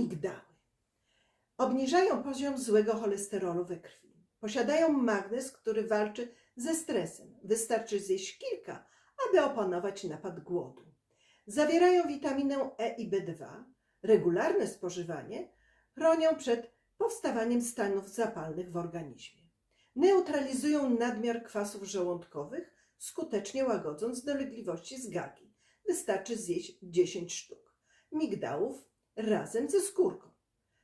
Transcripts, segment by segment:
migdały? Obniżają poziom złego cholesterolu we krwi. Posiadają magnez, który walczy ze stresem. Wystarczy zjeść kilka, aby opanować napad głodu. Zawierają witaminę E i B2. Regularne spożywanie chronią przed powstawaniem stanów zapalnych w organizmie. Neutralizują nadmiar kwasów żołądkowych, skutecznie łagodząc dolegliwości z gagi. Wystarczy zjeść 10 sztuk migdałów razem ze skórką.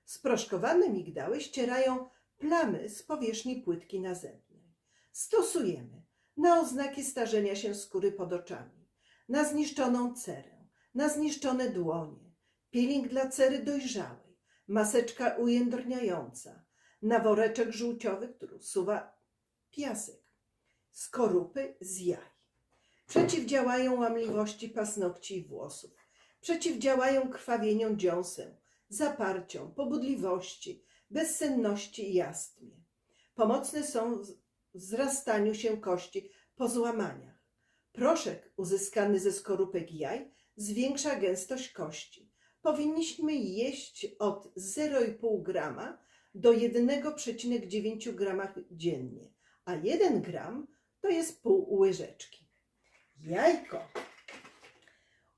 Sproszkowane migdały ścierają plamy z powierzchni płytki nazębnej. Stosujemy na oznaki starzenia się skóry pod oczami, na zniszczoną cerę, na zniszczone dłonie, peeling dla cery dojrzałej, maseczka ujędrniająca, na woreczek żółciowy, który usuwa piasek, skorupy z jaj. Przeciwdziałają łamliwości paznokci i włosów. Przeciwdziałają krwawieniom dziąseł, zaparciom, pobudliwości, bezsenności i astmie. Pomocne są w wzrastaniu się kości po złamaniach. Proszek uzyskany ze skorupek jaj zwiększa gęstość kości. Powinniśmy jeść od 0,5 grama do 1,9 grama dziennie, a 1 gram to jest pół łyżeczki. Jajko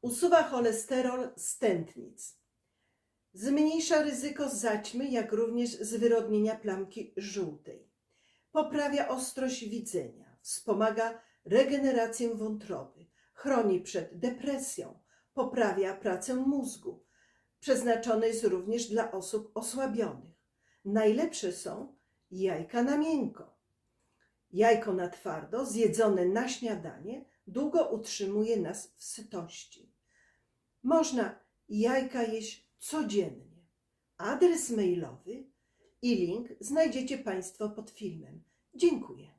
usuwa cholesterol z tętnic. Zmniejsza ryzyko zaćmy, jak również zwyrodnienia plamki żółtej. Poprawia ostrość widzenia, wspomaga regenerację wątroby, chroni przed depresją, poprawia pracę mózgu. Przeznaczony jest również dla osób osłabionych. Najlepsze są jajka na miękko. Jajko na twardo, zjedzone na śniadanie, długo utrzymuje nas w sytości. Można jajka jeść codziennie. Adres mailowy i link znajdziecie Państwo pod filmem. Dziękuję.